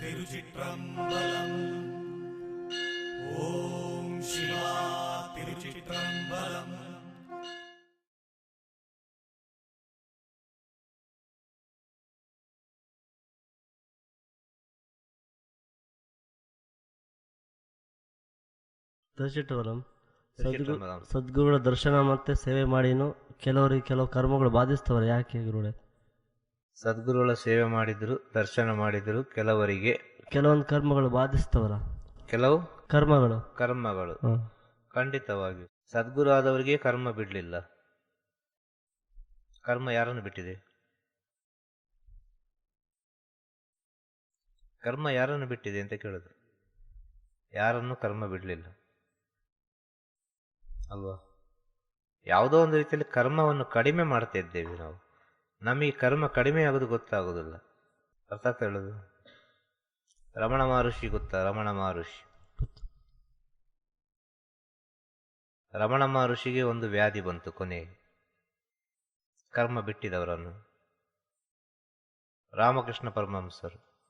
திருச்சிற்றம்பலம் ஓம் சிவா திருச்சிற்றம்பலம் ದರ್ಶಿಟ್ಟವರಂ ದರ್ಶಿಟ್ಟವರಂ. ಸದ್ಗುರುಗಳ ದರ್ಶನ ಮತ್ತೆ ಸೇವೆ ಮಾಡಿನು ಕೆಲವರಿಗೆ ಕೆಲವು ಕರ್ಮಗಳು ಬಾಧಿಸ್ತವ್ರೆ ಯಾಕೆ ಗುರುಗಳೇ ಸದ್ಗುರುಗಳ ಸೇವೆ ಮಾಡಿದ್ರು ದರ್ಶನ ಮಾಡಿದ್ರು ಕೆಲವರಿಗೆ ಕೆಲವೊಂದು ಕರ್ಮಗಳು ಬಾಧಿಸ್ತವಲ್ಲ? ಕೆಲವು ಕರ್ಮಗಳು? ಕರ್ಮಗಳು. ಹ್ಮ್. ಖಂಡಿತವಾಗಿ. ಸದ್ಗುರು ಆದವರಿಗೆ ಕರ್ಮ ಬಿಡ್ಲಿಲ್ಲ. ಕರ್ಮ ಯಾರನ್ನು ಬಿಟ್ಟಿದೆ? ಕರ್ಮ ಯಾರನ್ನು ಬಿಟ್ಟಿದೆ ಅಂತ ಕೇಳಿದ್ರು ಯಾರನ್ನು ಕರ್ಮ ಬಿಡ್ಲಿಲ್ಲ? ಅಲ್ವಾ? ಯಾವುದೋ ಒಂದು ರೀತಿಯಲ್ಲಿ ಕರ್ಮವನ್ನು ಕಡಿಮೆ ಮಾಡ್ತಾ ಇದ್ದೇವೆ ನಾವು. ನಮಗೆ ಕರ್ಮ ಕಡಿಮೆ ಆಗೋದು ಗೊತ್ತಾಗೋದಿಲ್ಲ. ಅರ್ಥ ಆಗ್ತಾ ಹೇಳುದು? ರಮಣ ಮಹರ್ಷಿ ಗೊತ್ತಾ? ರಮಣ ಮಹರ್ಷಿ. ರಮಣ ಮಹರ್ಷಿಗೆ ಒಂದು ವ್ಯಾಧಿ ಬಂತು ಕೊನೆಗೆ. ಕರ್ಮ ಬಿಟ್ಟಿದವರನ್ನು. ರಾಮಕೃಷ್ಣ ಪರಮಹಂಸರು.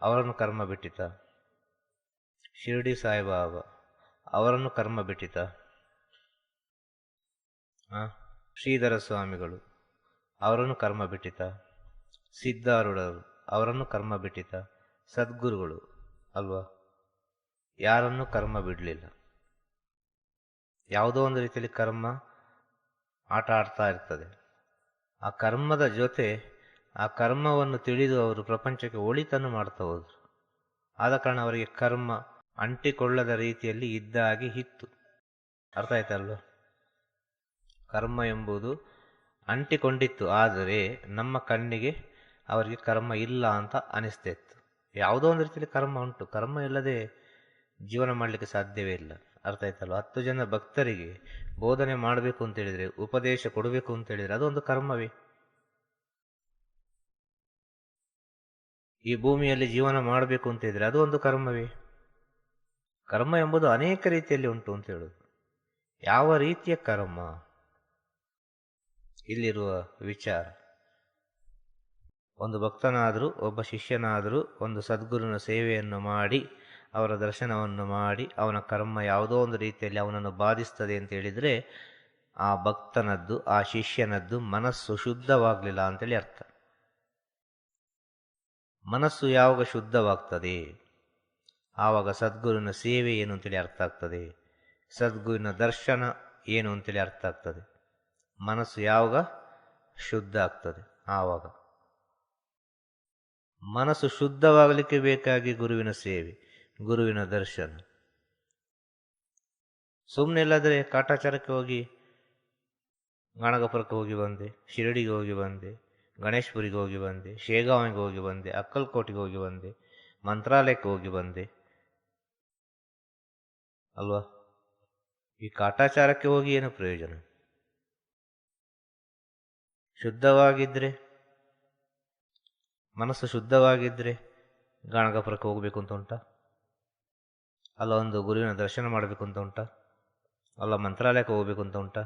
ಅವರನ್ನು ಕರ್ಮ ಬಿಟ್ಟಿತ. ಶಿರ್ಡಿ ಸಾಯಿಬಾಬಾ. ಅವರನ್ನು ಕರ್ಮ ಬಿಟ್ಟಿತ. ಶ್ರೀಧರ ಸ್ವಾಮಿಗಳು. ಅವರನ್ನು ಕರ್ಮ ಬಿಟ್ಟಿತ. ಸಿದ್ಧಾರೂಢರು ಅವರನ್ನು ಕರ್ಮ ಬಿಟ್ಟಿತ. ಸದ್ಗುರುಗಳು ಅಲ್ವಾ? ಯಾರನ್ನು ಕರ್ಮ ಬಿಡಲಿಲ್ಲ. ಯಾವುದೋ ಒಂದು ರೀತಿಯಲ್ಲಿ ಕರ್ಮ ಆಟ ಆಡ್ತಾ ಇರ್ತದೆ. ಆ ಕರ್ಮದ ಜೊತೆ ಆ ಕರ್ಮವನ್ನು ತಿಳಿದು ಅವರು ಪ್ರಪಂಚಕ್ಕೆ ಒಳಿತನ್ನು ಮಾಡ್ತಾ ಹೋದರು. ಆದ ಕಾರಣ ಅವರಿಗೆ ಕರ್ಮ ಅಂಟಿಕೊಳ್ಳದ ರೀತಿಯಲ್ಲಿ ಇದ್ದ ಹಾಗೆ ಇತ್ತು. ಅರ್ಥ ಆಯ್ತಲ್ವ ಕರ್ಮ ಎಂಬುದು ಅಂಟಿಕೊಂಡಿತ್ತು, ಆದರೆ ನಮ್ಮ ಕಣ್ಣಿಗೆ ಅವರಿಗೆ ಕರ್ಮ ಇಲ್ಲ ಅಂತ ಅನಿಸ್ತಾ ಇತ್ತು ಯಾವುದೋ ಒಂದು ರೀತಿಯಲ್ಲಿ ಕರ್ಮ ಉಂಟು. ಕರ್ಮ ಇಲ್ಲದೆ ಜೀವನ ಮಾಡಲಿಕ್ಕೆ ಸಾಧ್ಯವೇ ಇಲ್ಲ. ಅರ್ಥ ಆಯ್ತಲ್ಲ ಹತ್ತು ಜನ ಭಕ್ತರಿಗೆ ಬೋಧನೆ ಮಾಡಬೇಕು ಅಂತ ಹೇಳಿದ್ರೆ, ಉಪದೇಶ ಕೊಡಬೇಕು ಅಂತ ಹೇಳಿದ್ರೆ ಅದೊಂದು ಕರ್ಮವೇ. ಈ ಭೂಮಿಯಲ್ಲಿ ಜೀವನ ಮಾಡಬೇಕು ಅಂತ ಹೇಳಿದ್ರೆ ಅದು ಒಂದು ಕರ್ಮವೇ. ಕರ್ಮ ಎಂಬುದು ಅನೇಕ ರೀತಿಯಲ್ಲಿ ಉಂಟು ಅಂತ ಹೇಳುದು. ಯಾವ ರೀತಿಯ ಕರ್ಮ? ಇಲ್ಲಿರುವ ವಿಚಾರ. ಒಂದು ಭಕ್ತನಾದರೂ, ಒಬ್ಬ ಶಿಷ್ಯನಾದರೂ ಒಂದು ಸದ್ಗುರುನ ಸೇವೆಯನ್ನು ಮಾಡಿ, ಅವರ ದರ್ಶನವನ್ನು ಮಾಡಿ, ಅವನ ಕರ್ಮ ಯಾವುದೋ ಒಂದು ರೀತಿಯಲ್ಲಿ ಅವನನ್ನು ಬಾಧಿಸ್ತದೆ ಅಂತ ಹೇಳಿದರೆ, ಆ ಭಕ್ತನದ್ದು, ಆ ಶಿಷ್ಯನದ್ದು ಮನಸ್ಸು ಶುದ್ಧವಾಗಲಿಲ್ಲ ಅಂತೇಳಿ ಅರ್ಥ. ಮನಸ್ಸು ಯಾವಾಗ ಶುದ್ಧವಾಗ್ತದೆ? ಆವಾಗ ಸದ್ಗುರುವಿನ ಸೇವೆ ಏನು ಅಂತೇಳಿ ಅರ್ಥ ಆಗ್ತದೆ? ಸದ್ಗುರುವಿನ ದರ್ಶನ ಏನು ಅಂತೇಳಿ ಅರ್ಥ ಆಗ್ತದೆ? ಮನಸ್ಸು ಯಾವಾಗ ಶುದ್ಧ ಆಗ್ತದೆ? ಆವಾಗ. ಮನಸ್ಸು ಶುದ್ಧವಾಗಲಿಕ್ಕೆ ಬೇಕಾಗಿ ಗುರುವಿನ ಸೇವೆ, ಗುರುವಿನ ದರ್ಶನ. ಸುಮ್ಮನೆ ಇಲ್ಲದ್ರೆ ಕಾಟಾಚಾರಕ್ಕೆ ಹೋಗಿ, ಗಣಗಪುರಕ್ಕೆ ಹೋಗಿ ಬಂದೆ, ಶಿರಡಿಗೆ ಹೋಗಿ ಬಂದೆ, ಗಣೇಶ್ಪುರಿಗೆ ಹೋಗಿ ಬಂದೆ, ಶೇಗಾವಿಗೆ ಹೋಗಿ ಬಂದೆ, ಅಕ್ಕಲ್ಕೋಟಿಗೆ ಹೋಗಿ ಬಂದೆ, ಮಂತ್ರಾಲಯಕ್ಕೆ ಹೋಗಿ ಬಂದೆ. ಅಲ್ವಾ? ಈ ಕಾಟಾಚಾರಕ್ಕೆ ಹೋಗಿ ಏನು ಪ್ರಯೋಜನ? ಶುದ್ಧವಾಗಿದ್ರೆ, ಮನಸ್ಸು ಶುದ್ಧವಾಗಿದ್ರೆ ಗಾಣಗಾಪುರಕ್ಕೆ ಹೋಗಬೇಕು ಅಂತ ಉಂಟಾ? ಅಲ್ಲ ಒಂದು ಗುರುವಿನ ದರ್ಶನ ಮಾಡಬೇಕು ಅಂತ ಉಂಟಾ? ಅಲ್ಲ ಮಂತ್ರಾಲಯಕ್ಕೆ ಹೋಗಬೇಕು ಅಂತ ಉಂಟಾ?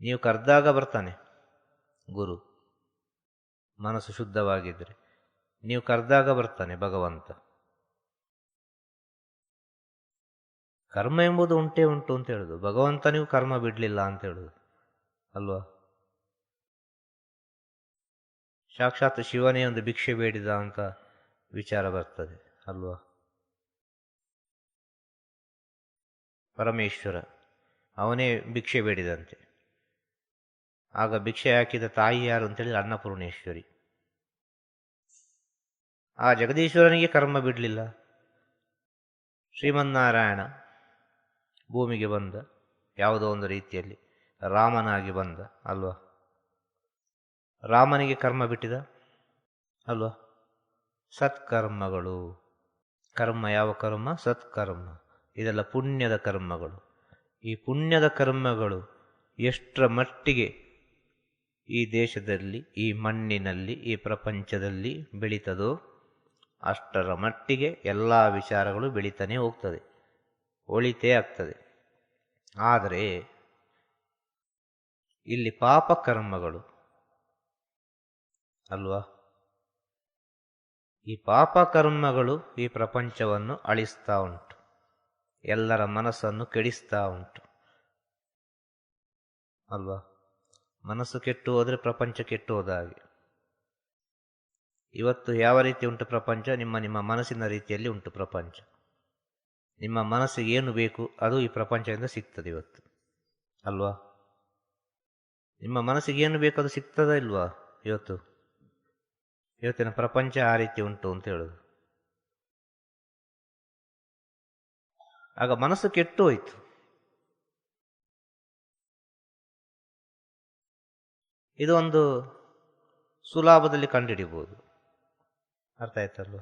ನೀವು ಕರೆದಾಗ ಬರ್ತಾನೆ, ಗುರು. ಮನಸ್ಸು ಶುದ್ಧವಾಗಿದ್ರೆ. ನೀವು ಕರೆದಾಗ ಬರ್ತಾನೆ ಭಗವಂತ. ಕರ್ಮ ಎಂಬುದು ಉಂಟೇ ಉಂಟು ಅಂತ ಹೇಳುದು. ಭಗವಂತನಿಗೂ ಕರ್ಮ ಬಿಡಲಿಲ್ಲ ಅಂತ ಹೇಳುದು. ಅಲ್ವಾ? ಸಾಕ್ಷಾತ್ ಶಿವನೇ ಒಂದು ಭಿಕ್ಷೆ ಬೇಡಿದ ಅಂತ ವಿಚಾರ ಬರ್ತದೆ. ಅಲ್ವಾ? ಪರಮೇಶ್ವರ, ಅವನೇ ಭಿಕ್ಷೆ ಬೇಡಿದಂತೆ. ಆಗ ಭಿಕ್ಷೆ ಹಾಕಿದ ತಾಯಿ ಯಾರು ಅಂತೇಳಿ ಅನ್ನಪೂರ್ಣೇಶ್ವರಿ. ಆ ಜಗದೀಶ್ವರನಿಗೆ ಕರ್ಮ ಬಿಡಲಿಲ್ಲ. ಶ್ರೀಮನ್ನಾರಾಯಣ ಭೂಮಿಗೆ ಬಂದ ಯಾವುದೋ ಒಂದು ರೀತಿಯಲ್ಲಿ ರಾಮನಾಗಿ ಬಂದ, ಅಲ್ವಾ? ರಾಮನಿಗೆ ಕರ್ಮ ಬಿಟ್ಟಿದ, ಅಲ್ವಾ? ಸತ್ಕರ್ಮಗಳು. ಕರ್ಮ ಯಾವ ಕರ್ಮ? ಸತ್ಕರ್ಮ. ಇದೆಲ್ಲ ಪುಣ್ಯದ ಕರ್ಮಗಳು. ಈ ಪುಣ್ಯದ ಕರ್ಮಗಳು ಎಷ್ಟರ ಮಟ್ಟಿಗೆ ಈ ದೇಶದಲ್ಲಿ, ಈ ಮಣ್ಣಿನಲ್ಲಿ, ಈ ಪ್ರಪಂಚದಲ್ಲಿ ಬೆಳೀತದೋ ಅಷ್ಟರ ಮಟ್ಟಿಗೆ ಎಲ್ಲ ವಿಚಾರಗಳು ಬೆಳೀತಾನೆ ಹೋಗ್ತದೆ. ಒಳಿತೇ ಆಗ್ತದೆ. ಆದರೆ ಇಲ್ಲಿ ಪಾಪ ಕರ್ಮಗಳು ಅಲ್ವಾ? ಈ ಪಾಪ ಕರ್ಮಗಳು ಈ ಪ್ರಪಂಚವನ್ನು ಅಳಿಸ್ತಾ ಉಂಟು. ಎಲ್ಲರ ಮನಸ್ಸನ್ನು ಕೆಡಿಸ್ತಾ ಉಂಟು. ಅಲ್ವಾ? ಮನಸ್ಸು ಕೆಟ್ಟು ಹೋದರೆ ಪ್ರಪಂಚ ಕೆಟ್ಟು ಹೋದಾಗೆ ಇವತ್ತು ಯಾವ ರೀತಿ ಉಂಟು ಪ್ರಪಂಚ? ನಿಮ್ಮ ನಿಮ್ಮ ಮನಸ್ಸಿನ ರೀತಿಯಲ್ಲಿ ಉಂಟು ಪ್ರಪಂಚ. ನಿಮ್ಮ ಮನಸ್ಸಿಗೆ ಏನು ಬೇಕು ಅದು ಈ ಪ್ರಪಂಚದಿಂದ ಸಿಗ್ತದೆ ಇವತ್ತು. ಅಲ್ವಾ? ನಿಮ್ಮ ಮನಸ್ಸಿಗೆ ಏನು ಬೇಕು ಅದು ಸಿಗ್ತದ ಇಲ್ವಾ ಇವತ್ತು? ಇವತ್ತಿನ ಪ್ರಪಂಚ ಆ ರೀತಿ ಉಂಟು ಅಂತ ಹೇಳೋದು. ಆಗ ಮನಸ್ಸು ಕೆಟ್ಟು ಹೋಯಿತು. ಇದು ಒಂದು ಸುಲಭದಲ್ಲಿ ಕಂಡುಹಿಡಿಬಹುದು ಅರ್ಥ ಆಯ್ತಲ್ವ?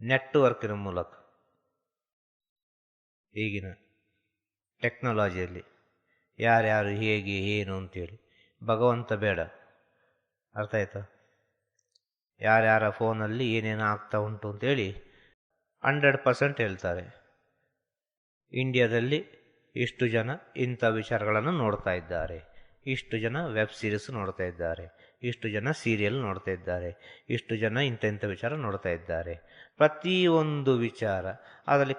ನೆಟ್ವರ್ಕಿನ ಮೂಲಕ. ಈಗಿನ ಟೆಕ್ನಾಲಜಿಯಲ್ಲಿ ಯಾರ್ಯಾರು ಹೇಗೆ, ಏನು ಅಂತೇಳಿ. ಭಗವಂತ ಬೇಡ. ಅರ್ಥ ಆಯ್ತಾ? ಯಾರ್ಯಾರ ಫೋನಲ್ಲಿ ಏನೇನು ಆಗ್ತಾ ಉಂಟು ಅಂತೇಳಿ ಹಂಡ್ರೆಡ್ ಪರ್ಸೆಂಟ್ ಹೇಳ್ತಾರೆ. ಇಂಡಿಯಾದಲ್ಲಿ ಇಷ್ಟು ಜನ ಇಂಥ ವಿಚಾರಗಳನ್ನು ನೋಡ್ತಾ ಇದ್ದಾರೆ. ಇಷ್ಟು ಜನ ವೆಬ್ ಸೀರೀಸ್ ನೋಡ್ತಾ ಇದ್ದಾರೆ. ಇಷ್ಟು ಜನ ಸೀರಿಯಲ್ ನೋಡ್ತಾ ಇದ್ದಾರೆ. ಇಷ್ಟು ಜನ ಇಂಥ ಇಂಥ ವಿಚಾರ ನೋಡ್ತಾ ಇದ್ದಾರೆ. ಪ್ರತಿಯೊಂದು ವಿಚಾರ, ಅದರಲ್ಲಿ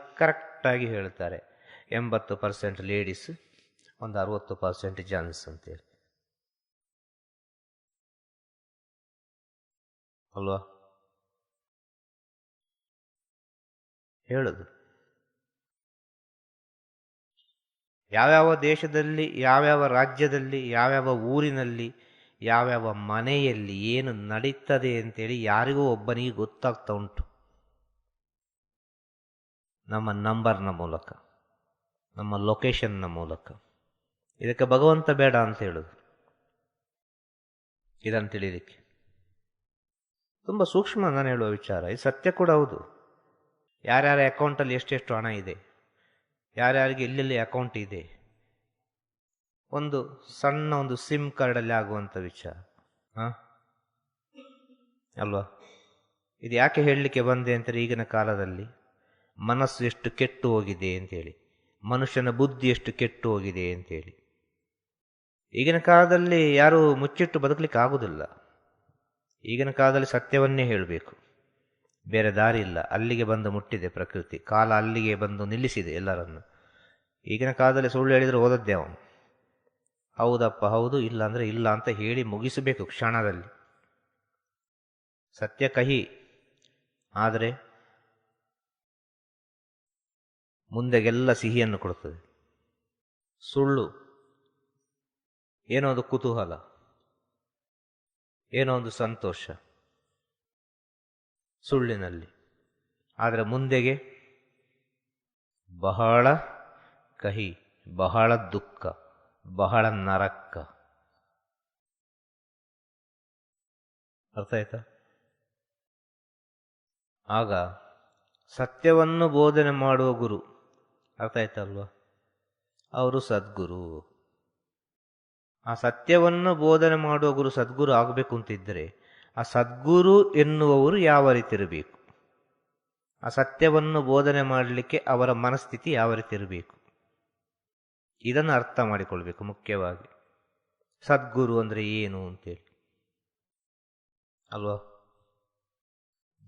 ಕರೆಕ್ಟಾಗಿ ಹೇಳ್ತಾರೆ. ಎಂಬತ್ತು ಪರ್ಸೆಂಟ್ ಲೇಡೀಸ್ ಒಂದು ಅರುವತ್ತು ಪರ್ಸೆಂಟ್ ಜನ್ಸ್ ಅಂತೇಳಿ. ಅಲ್ವಾ? ಹೇಳುದು. ಯಾವ್ಯಾವ ದೇಶದಲ್ಲಿ, ಯಾವ್ಯಾವ ರಾಜ್ಯದಲ್ಲಿ, ಯಾವ್ಯಾವ ಊರಿನಲ್ಲಿ, ಯಾವ್ಯಾವ ಮನೆಯಲ್ಲಿ ಏನು ನಡೀತದೆ ಅಂತೇಳಿ ಯಾರಿಗೂ ಒಬ್ಬನಿಗೆ ಗೊತ್ತಾಗ್ತಾ ಉಂಟು. ನಮ್ಮ ನಂಬರ್ನ ಮೂಲಕ, ನಮ್ಮ ಲೊಕೇಶನ್ನ ಮೂಲಕ. ಇದಕ್ಕೆ ಭಗವಂತ ಬೇಡ ಅಂತ ಹೇಳೋದು. ಇದನ್ನು ತಿಳಿಲಿಕ್ಕೆ. ತುಂಬ ಸೂಕ್ಷ್ಮ ನಾನು ಹೇಳುವ ವಿಚಾರ. ಇದು ಸತ್ಯ ಕೂಡ ಹೌದು. ಯಾರ್ಯಾರ ಅಕೌಂಟಲ್ಲಿ ಎಷ್ಟೆಷ್ಟು ಹಣ ಇದೆ, ಯಾರ್ಯಾರಿಗೆ ಎಲ್ಲೆಲ್ಲಿ ಅಕೌಂಟ್ ಇದೆ, ಒಂದು ಸಣ್ಣ ಒಂದು ಸಿಮ್ ಕಾರ್ಡಲ್ಲಿ ಆಗುವಂಥ ವಿಚಾರ. ಹಾಂ? ಅಲ್ವಾ? ಇದು ಯಾಕೆ ಹೇಳಲಿಕ್ಕೆ ಬಂದೆ ಅಂತಾರೆ ಈಗಿನ ಕಾಲದಲ್ಲಿ? ಮನಸ್ಸು ಎಷ್ಟು ಕೆಟ್ಟು ಹೋಗಿದೆ ಅಂತೇಳಿ, ಮನುಷ್ಯನ ಬುದ್ಧಿ ಎಷ್ಟು ಕೆಟ್ಟು ಹೋಗಿದೆ ಅಂತೇಳಿ. ಈಗಿನ ಕಾಲದಲ್ಲಿ ಯಾರೂ ಮುಚ್ಚಿಟ್ಟು ಬದುಕಲಿಕ್ಕೆ ಆಗುವುದಿಲ್ಲ ಈಗಿನ ಕಾಲದಲ್ಲಿ ಸತ್ಯವನ್ನೇ ಹೇಳಬೇಕು. ಬೇರೆ ದಾರಿ ಇಲ್ಲ, ಅಲ್ಲಿಗೆ ಬಂದು ಮುಟ್ಟಿದೆ ಪ್ರಕೃತಿ, ಕಾಲ ಅಲ್ಲಿಗೆ ಬಂದು ನಿಲ್ಲಿಸಿದೆ ಎಲ್ಲರನ್ನು. ಈಗಿನ ಕಾಲದಲ್ಲಿ ಸುಳ್ಳು ಹೇಳಿದರೆ ಓದದ್ದೇ ಅವನು. ಹೌದಪ್ಪ, ಹೌದು, ಇಲ್ಲ ಅಂದರೆ ಇಲ್ಲ ಅಂತ ಹೇಳಿ ಮುಗಿಸಬೇಕು ಕ್ಷಣದಲ್ಲಿ. ಸತ್ಯ ಕಹಿ. ಆದರೆ ಮುಂದೆಗೆಲ್ಲ ಸಿಹಿಯನ್ನು ಕೊಡುತ್ತದೆ. ಸುಳ್ಳು. ಏನೋ ಒಂದು ಕುತೂಹಲ. ಏನೋ ಒಂದು ಸಂತೋಷ. ಸುಳ್ಳಿನಲ್ಲಿ. ಆದರೆ ಮುಂದೆಗೆ ಬಹಳ ಕಹಿ, ಬಹಳ ದುಃಖ, ಬಹಳ ನರಕ. ಅರ್ಥ ಆಯ್ತಾ? ಆಗ ಸತ್ಯವನ್ನು ಬೋಧನೆ ಮಾಡುವ ಗುರು ಅರ್ಥ ಆಯ್ತಲ್ವಾ ಅವರು ಸದ್ಗುರು. ಆ ಸತ್ಯವನ್ನು ಬೋಧನೆ ಮಾಡುವ ಗುರು ಸದ್ಗುರು ಆಗಬೇಕು ಅಂತಿದ್ದರೆ ಆ ಸದ್ಗುರು ಎನ್ನುವವರು ಯಾವ ರೀತಿ ಇರಬೇಕು? ಆ ಸತ್ಯವನ್ನು ಬೋಧನೆ ಮಾಡಲಿಕ್ಕೆ ಅವರ ಮನಸ್ಥಿತಿ ಯಾವ ರೀತಿ ಇರಬೇಕು? ಇದನ್ನು ಅರ್ಥ ಮಾಡಿಕೊಳ್ಬೇಕು ಮುಖ್ಯವಾಗಿ. ಸದ್ಗುರು ಅಂದರೆ ಏನು ಅಂತೇಳಿ. ಅಲ್ವಾ?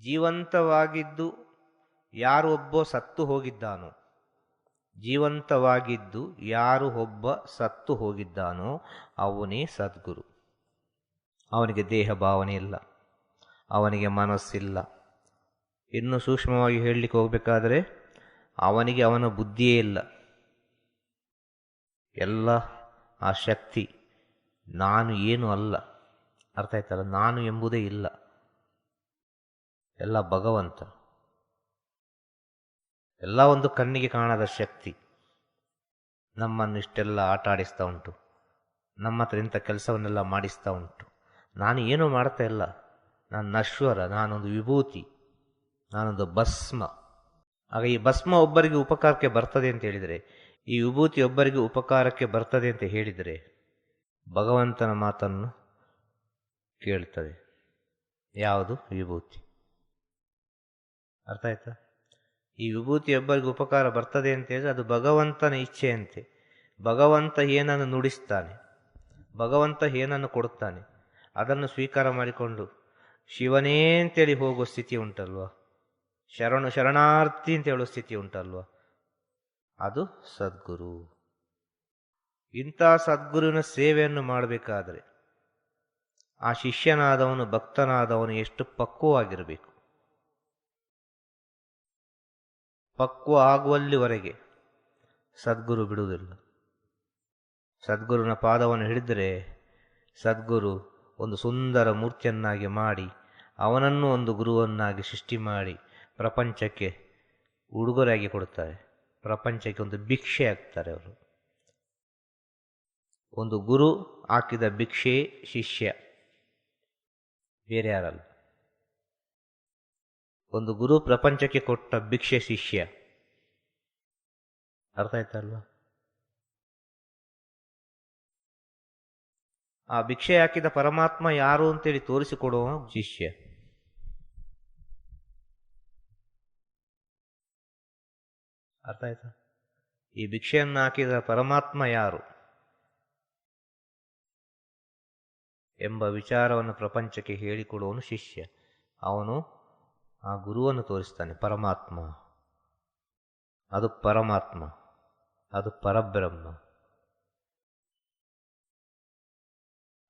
ಜೀವಂತವಾಗಿದ್ದು ಯಾರು ಒಬ್ಬ ಸತ್ತು ಹೋಗಿದ್ದಾನೋ ಜೀವಂತವಾಗಿದ್ದು ಯಾರು ಒಬ್ಬ ಸತ್ತು ಹೋಗಿದ್ದಾನೋ ಅವನೇ ಸದ್ಗುರು. ಅವನಿಗೆ ದೇಹ ಭಾವನೆ ಇಲ್ಲ, ಅವನಿಗೆ ಮನಸ್ಸಿಲ್ಲ. ಇನ್ನು ಸೂಕ್ಷ್ಮವಾಗಿ ಹೇಳಲಿಕ್ಕೆ ಹೋಗಬೇಕಾದರೆ ಅವನಿಗೆ ಅವನ ಬುದ್ಧಿಯೇ ಇಲ್ಲ. ಎಲ್ಲ ಆ ಶಕ್ತಿ ನಾನು ಏನು ಅಲ್ಲ, ಅರ್ಥ ಆಯ್ತಲ್ಲ? ನಾನು ಎಂಬುದೇ ಇಲ್ಲ. ಎಲ್ಲ ಭಗವಂತ ಎಲ್ಲ ಒಂದು ಕಣ್ಣಿಗೆ ಕಾಣದ ಶಕ್ತಿ ನಮ್ಮನ್ನು ಇಷ್ಟೆಲ್ಲ ಆಟ ಆಡಿಸ್ತಾ ಉಂಟು. ನಮ್ಮ ಹತ್ರ ಇಂಥ ಕೆಲಸವನ್ನೆಲ್ಲ ಮಾಡಿಸ್ತಾ ಉಂಟು. ನಾನು ಏನೂ ಮಾಡ್ತಾ ಇಲ್ಲ. ನಾನು ನಶ್ವರ ನಾನೊಂದು ವಿಭೂತಿ, ನಾನೊಂದು ಭಸ್ಮ. ಆಗ ಈ ಭಸ್ಮ ಒಬ್ಬರಿಗೆ ಉಪಕಾರಕ್ಕೆ ಬರ್ತದೆ ಅಂತ ಹೇಳಿದರೆ, ಈ ವಿಭೂತಿ ಒಬ್ಬರಿಗೆ ಉಪಕಾರಕ್ಕೆ ಬರ್ತದೆ ಅಂತ ಹೇಳಿದರೆ ಭಗವಂತನ ಮಾತನ್ನು ಕೇಳ್ತದೆ. ಯಾವುದು? ವಿಭೂತಿ. ಅರ್ಥ ಆಯ್ತಾ? ಈ ವಿಭೂತಿ ಒಬ್ಬರಿಗೆ ಉಪಕಾರ ಬರ್ತದೆ ಅಂತ ಹೇಳಿದ್ರೆ ಅದು ಭಗವಂತನ ಇಚ್ಛೆಯಂತೆ. ಭಗವಂತ ಏನನ್ನು ನುಡಿಸ್ತಾನೆ? ಭಗವಂತ ಏನನ್ನು ಕೊಡುತ್ತಾನೆ? ಅದನ್ನು ಸ್ವೀಕಾರ ಮಾಡಿಕೊಂಡು ಶಿವನೇ ಅಂತೇಳಿ ಹೋಗೋ ಸ್ಥಿತಿ ಉಂಟಲ್ವ? ಶರಣು, ಶರಣಾರ್ಥಿ ಅಂತ ಹೇಳೋ ಸ್ಥಿತಿ ಉಂಟಲ್ವ? ಅದು ಸದ್ಗುರು. ಇಂಥ ಸದ್ಗುರುವಿನ ಸೇವೆಯನ್ನು ಮಾಡಬೇಕಾದ್ರೆ ಆ ಶಿಷ್ಯನಾದವನು, ಭಕ್ತನಾದವನು ಎಷ್ಟು ಪಕ್ವವಾಗಿರಬೇಕು. ಪಕ್ವ ಆಗುವಲ್ಲಿವರೆಗೆ ಸದ್ಗುರು ಬಿಡುವುದಿಲ್ಲ. ಸದ್ಗುರುನ ಪಾದವನ್ನು ಹಿಡಿದರೆ ಸದ್ಗುರು ಒಂದು ಸುಂದರ ಮೂರ್ತಿಯನ್ನಾಗಿ ಮಾಡಿ, ಅವನನ್ನು ಒಂದು ಗುರುವನ್ನಾಗಿ ಸೃಷ್ಟಿ ಮಾಡಿ ಪ್ರಪಂಚಕ್ಕೆ ಉಡುಗೊರೆಯಾಗಿ ಕೊಡುತ್ತಾರೆ. ಪ್ರಪಂಚಕ್ಕೆ ಒಂದು ಭಿಕ್ಷೆ ಹಾಕ್ತಾರೆ ಅವರು. ಒಂದು ಗುರು ಹಾಕಿದ ಭಿಕ್ಷೆ, ಶಿಷ್ಯ. ಬೇರೆ ಯಾರಲ್ಲ. ಒಂದು ಗುರು ಪ್ರಪಂಚಕ್ಕೆ ಕೊಟ್ಟ ಭಿಕ್ಷೆ ಶಿಷ್ಯ. ಅರ್ಥ ಆಯ್ತಲ್ವಾ? ಆ ಭಿಕ್ಷೆ ಹಾಕಿದ ಪರಮಾತ್ಮ ಯಾರು ಅಂತೇಳಿ ತೋರಿಸಿಕೊಡುವ ಶಿಷ್ಯ. ಅರ್ಥ ಆಯ್ತಾ? ಈ ಭಿಕ್ಷೆಯನ್ನು ಹಾಕಿದ ಪರಮಾತ್ಮ ಯಾರು? ಎಂಬ ವಿಚಾರವನ್ನು ಪ್ರಪಂಚಕ್ಕೆ ಹೇಳಿಕೊಡುವನು ಶಿಷ್ಯ. ಅವನು ಆ ಗುರುವನ್ನು ತೋರಿಸ್ತಾನೆ, ಪರಮಾತ್ಮ. ಅದು ಪರಮಾತ್ಮ, ಅದು ಪರಬ್ರಹ್ಮ.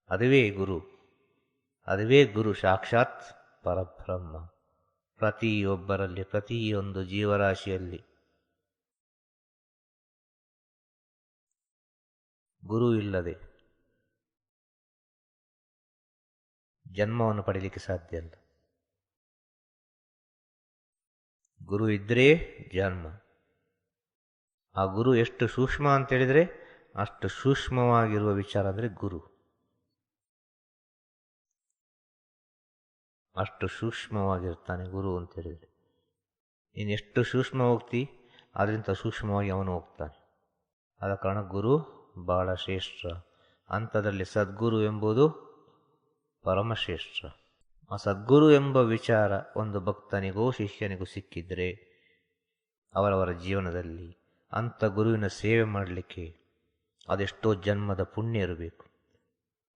ಅದುವೇ ಗುರು ಅದುವೇ ಗುರು ಸಾಕ್ಷಾತ್ ಪರಬ್ರಹ್ಮ. ಪ್ರತಿಯೊಬ್ಬರಲ್ಲಿ, ಪ್ರತಿಯೊಂದು ಜೀವರಾಶಿಯಲ್ಲಿ. ಗುರು ಇಲ್ಲದೆ ಜನ್ಮವನ್ನು ಪಡೀಲಿಕ್ಕೆ ಸಾಧ್ಯ ಇಲ್ಲ. ಗುರು ಇದ್ದರೆ ಜನ್ಮ. ಆ ಗುರು ಎಷ್ಟು ಸೂಕ್ಷ್ಮ ಅಂತೇಳಿದರೆ ಅಷ್ಟು ಸೂಕ್ಷ್ಮವಾಗಿರುವ ವಿಚಾರ ಅಂದರೆ ಗುರು. ಅಷ್ಟು ಸೂಕ್ಷ್ಮವಾಗಿರ್ತಾನೆ ಗುರು ಅಂತೇಳಿದರೆ ನೀನು ಎಷ್ಟು ಸೂಕ್ಷ್ಮ ಹೋಗ್ತಿ ಅದರಿಂದ ಸೂಕ್ಷ್ಮವಾಗಿ ಅವನು ಹೋಗ್ತಾನೆ. ಆದ ಕಾರಣ ಗುರು ಬಹಳ ಶ್ರೇಷ್ಠ. ಅಂಥದ್ರಲ್ಲಿ ಸದ್ಗುರು ಎಂಬುದು ಪರಮಶ್ರೇಷ್ಠ. ಆ ಸದ್ಗುರು ಎಂಬ ವಿಚಾರ ಒಂದು ಭಕ್ತನಿಗೋ ಶಿಷ್ಯನಿಗೂ ಸಿಕ್ಕಿದರೆ ಅವರವರ ಜೀವನದಲ್ಲಿ ಅಂಥ ಗುರುವಿನ ಸೇವೆ ಮಾಡಲಿಕ್ಕೆ ಅದೆಷ್ಟೋ ಜನ್ಮದ ಪುಣ್ಯ ಇರಬೇಕು.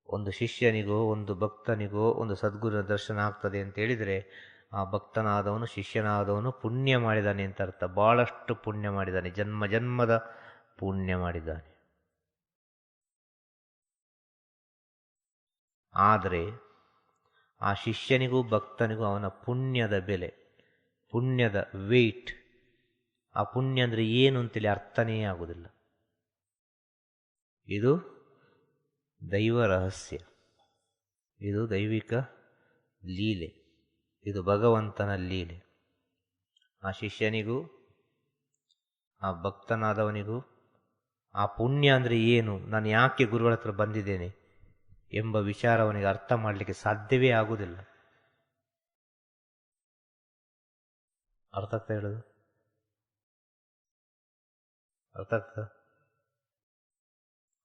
ಒಂದು ಶಿಷ್ಯನಿಗೋ, ಒಂದು ಭಕ್ತನಿಗೋ, ಒಂದು ಸದ್ಗುರುವಿನ ದರ್ಶನ ಆಗ್ತದೆ ಅಂತ ಹೇಳಿದರೆ ಆ ಭಕ್ತನಾದವನು, ಶಿಷ್ಯನಾದವನು ಪುಣ್ಯ ಮಾಡಿದಾನೆ ಅಂತ ಅರ್ಥ. ಭಾಳಷ್ಟು ಪುಣ್ಯ ಮಾಡಿದ್ದಾನೆ ಜನ್ಮ ಜನ್ಮದ ಪುಣ್ಯ ಮಾಡಿದ್ದಾನೆ ಆದರೆ ಆ ಶಿಷ್ಯನಿಗೂ ಭಕ್ತನಿಗೂ ಅವನ ಪುಣ್ಯದ ಬೆಲೆ, ಪುಣ್ಯದ ವೆಯ್ಟ್ ಆ ಪುಣ್ಯ ಅಂದರೆ ಏನು ಅಂತೇಳಿ ಅರ್ಥನೇ ಆಗುವುದಿಲ್ಲ ಇದು ದೈವ ರಹಸ್ಯ. ಇದು ದೈವಿಕ ಲೀಲೆ. ಇದು ಭಗವಂತನ ಲೀಲೆ. ಆ ಶಿಷ್ಯನಿಗೂ, ಆ ಭಕ್ತನಾದವನಿಗೂ ಆ ಪುಣ್ಯ ಅಂದರೆ ಏನು? ನಾನು ಯಾಕೆ ಗುರುಗಳ ಹತ್ರ ಬಂದಿದ್ದೇನೆ? ಎಂಬ ವಿಚಾರ ಅವನಿಗೆ ಅರ್ಥ ಮಾಡಲಿಕ್ಕೆ ಸಾಧ್ಯವೇ ಆಗುವುದಿಲ್ಲ. ಅರ್ಥ ಆಗ್ತಾ ಹೇಳೋದು? ಅರ್ಥ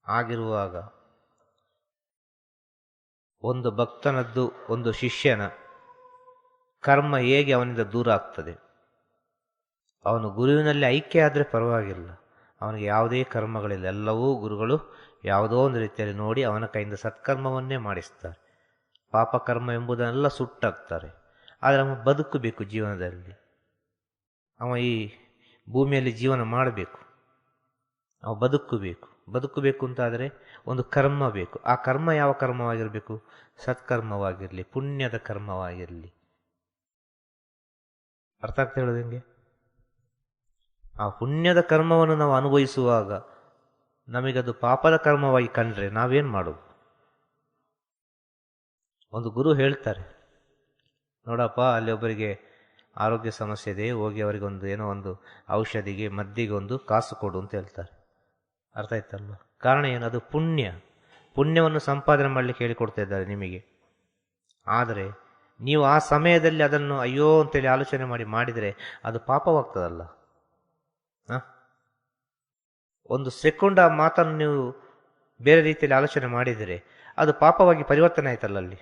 ಆಗಿರುವಾಗ ಒಂದು ಭಕ್ತನದ್ದು ಒಂದು ಶಿಷ್ಯನ ಕರ್ಮ ಹೇಗೆ ಅವನಿಂದ ದೂರ ಆಗ್ತದೆ? ಅವನು ಗುರುವಿನಲ್ಲಿ ಐಕ್ಯ ಆದರೆ ಪರವಾಗಿಲ್ಲ. ಅವನಿಗೆ ಯಾವುದೇ ಕರ್ಮಗಳಿಲ್ಲ. ಎಲ್ಲವೂ ಗುರುಗಳು ಯಾವುದೋ ಒಂದು ರೀತಿಯಲ್ಲಿ ನೋಡಿ ಅವನ ಕೈಯಿಂದ ಸತ್ಕರ್ಮವನ್ನೇ ಮಾಡಿಸ್ತಾರೆ. ಪಾಪಕರ್ಮ ಎಂಬುದನ್ನೆಲ್ಲ ಸುಟ್ಟಾಕ್ತಾರೆ. ಆದರೆ ಅವನು ಬದುಕಬೇಕು ಜೀವನದಲ್ಲಿ. ಅವ ಈ ಭೂಮಿಯಲ್ಲಿ ಜೀವನ ಮಾಡಬೇಕು. ಅವ ಬದುಕಬೇಕು. ಬದುಕಬೇಕು ಅಂತಾದರೆ ಒಂದು ಕರ್ಮ ಬೇಕು. ಆ ಕರ್ಮ ಯಾವ ಕರ್ಮವಾಗಿರಬೇಕು? ಸತ್ಕರ್ಮವಾಗಿರಲಿ, ಪುಣ್ಯದ ಕರ್ಮವಾಗಿರಲಿ. ಅರ್ಥ ಆಗ್ತಾ ಹೇಳೋದು ಹೆಂಗೆ? ಆ ಪುಣ್ಯದ ಕರ್ಮವನ್ನು ನಾವು ಅನುಭವಿಸುವಾಗ ನಮಗದು ಪಾಪದ ಕರ್ಮವಾಗಿ ಕಂಡ್ರೆ ನಾವೇನು ಮಾಡೋದು? ಒಂದು ಗುರು ಹೇಳ್ತಾರೆ. ನೋಡಪ್ಪ, ಅಲ್ಲಿ ಒಬ್ಬರಿಗೆ ಆರೋಗ್ಯ ಸಮಸ್ಯೆ ಇದೆ, ಹೋಗಿ ಅವರಿಗೆ ಒಂದು ಏನೋ ಒಂದು ಔಷಧಿಗೆ, ಮದ್ದಿಗೆ ಒಂದು ಕಾಸು ಕೊಡು ಅಂತ ಹೇಳ್ತಾರೆ. ಅರ್ಥ ಆಯ್ತಲ್ವ? ಕಾರಣ ಏನು? ಅದು ಪುಣ್ಯ. ಪುಣ್ಯವನ್ನು ಸಂಪಾದನೆ ಮಾಡಲಿಕ್ಕೆ ಹೇಳಿಕೊಡ್ತಾ ಇದ್ದಾರೆ ನಿಮಗೆ. ಆದರೆ, ನೀವು ಆ ಸಮಯದಲ್ಲಿ ಅದನ್ನು ಅಯ್ಯೋ ಅಂತೇಳಿ ಆಲೋಚನೆ ಮಾಡಿ ಮಾಡಿದರೆ ಅದು ಪಾಪವಾಗ್ತದಲ್ಲ? ಒಂದು ಸೆಕೆಂಡ್ ಆ ಮಾತನ್ನು ನೀವು ಬೇರೆ ರೀತಿಯಲ್ಲಿ ಆಲೋಚನೆ ಮಾಡಿದರೆ ಅದು ಪಾಪವಾಗಿ ಪರಿವರ್ತನೆ ಆಯ್ತಲ್ಲ ಅಲ್ಲಿ?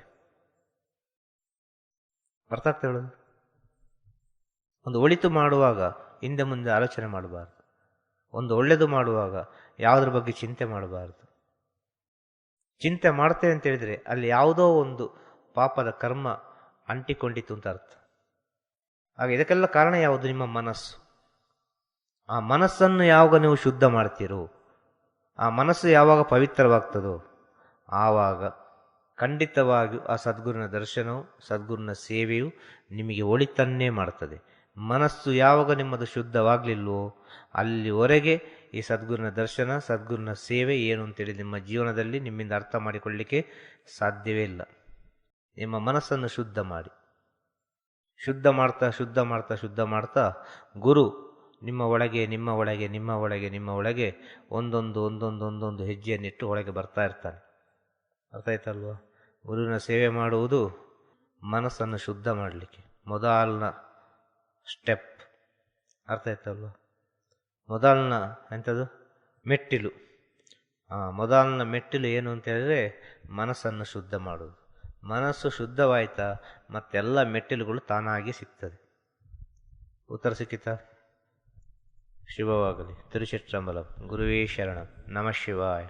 ಅರ್ಥ ಆಗ್ತಾ ಹೇಳೋದು ಒಂದು ಒಳಿತು ಮಾಡುವಾಗ ಹಿಂದೆ ಮುಂದೆ ಆಲೋಚನೆ ಮಾಡಬಾರ್ದು. ಒಂದು ಒಳ್ಳೆಯದು ಮಾಡುವಾಗ ಯಾವುದ್ರ ಬಗ್ಗೆ ಚಿಂತೆ ಮಾಡಬಾರ್ದು. ಚಿಂತೆ ಮಾಡ್ತೇವೆ ಅಂತ ಹೇಳಿದರೆ ಅಲ್ಲಿ ಯಾವುದೋ ಒಂದು ಪಾಪದ ಕರ್ಮ ಅಂಟಿಕೊಂಡಿತ್ತು ಅಂತ ಅರ್ಥ. ಹಾಗೆ ಇದಕ್ಕೆಲ್ಲ ಕಾರಣ ಯಾವುದು ನಿಮ್ಮ ಮನಸ್ಸು? ಆ ಮನಸ್ಸನ್ನು ಯಾವಾಗ ನೀವು ಶುದ್ಧ ಮಾಡ್ತೀರೋ, ಆ ಮನಸ್ಸು ಯಾವಾಗ ಪವಿತ್ರವಾಗ್ತದೋ, ಆವಾಗ ಖಂಡಿತವಾಗಿಯೂ ಆ ಸದ್ಗುರುನ ದರ್ಶನವು ಸದ್ಗುರುನ ಸೇವೆಯು ನಿಮಗೆ ಒಳಿತನ್ನೇ ಮಾಡ್ತದೆ. ಮನಸ್ಸು ಯಾವಾಗ ನಿಮ್ಮದು ಶುದ್ಧವಾಗಲಿಲ್ವೋ ಅಲ್ಲಿವರೆಗೆ ಈ ಸದ್ಗುರುನ ದರ್ಶನ ಸದ್ಗುರುನ ಸೇವೆ ಏನು ಅಂತೇಳಿ ನಿಮ್ಮ ಜೀವನದಲ್ಲಿ ನಿಮ್ಮಿಂದ ಅರ್ಥ ಮಾಡಿಕೊಳ್ಳಿಕ್ಕೆ ಸಾಧ್ಯವೇ ಇಲ್ಲ. ನಿಮ್ಮ ಮನಸ್ಸನ್ನು ಶುದ್ಧ ಮಾಡಿ. ಶುದ್ಧ ಮಾಡ್ತಾ ಶುದ್ಧ ಮಾಡ್ತಾ ಶುದ್ಧ ಮಾಡ್ತಾ ಗುರು ನಿಮ್ಮ ಒಳಗೆ ನಿಮ್ಮ ಒಳಗೆ ನಿಮ್ಮ ಒಳಗೆ ನಿಮ್ಮ ಒಳಗೆ ಒಂದೊಂದು ಒಂದೊಂದು ಒಂದೊಂದು ಹೆಜ್ಜೆಯನ್ನಿಟ್ಟು ಒಳಗೆ ಬರ್ತಾ ಇರ್ತಾನೆ. ಅರ್ಥ ಆಯ್ತಲ್ವ? ಗುರುವಿನ ಸೇವೆ ಮಾಡುವುದು ಮನಸ್ಸನ್ನು ಶುದ್ಧ ಮಾಡಲಿಕ್ಕೆ. ಮೊದಲನ ಸ್ಟೆಪ್ ಅರ್ಥ ಆಯ್ತಲ್ವ? ಮೊದಲನ ಎಂಥದ್ದು ಮೆಟ್ಟಿಲು. ಮೊದಲನ ಮೆಟ್ಟಿಲು ಏನು ಅಂತ ಹೇಳಿದ್ರೆ ಮನಸ್ಸನ್ನು ಶುದ್ಧ ಮಾಡುವುದು. ಮನಸ್ಸು ಶುದ್ಧವಾಯ್ತಾ ಮತ್ತೆಲ್ಲ ಮೆಟ್ಟಿಲುಗಳು ತಾನಾಗಿ ಸಿಗ್ತದೆ. ಉತ್ತರ ಸಿಕ್ಕಿತಾ? శుభవాగలి திருச்சிற்றம்பலம் குருவே சரணம் நம சிவாய்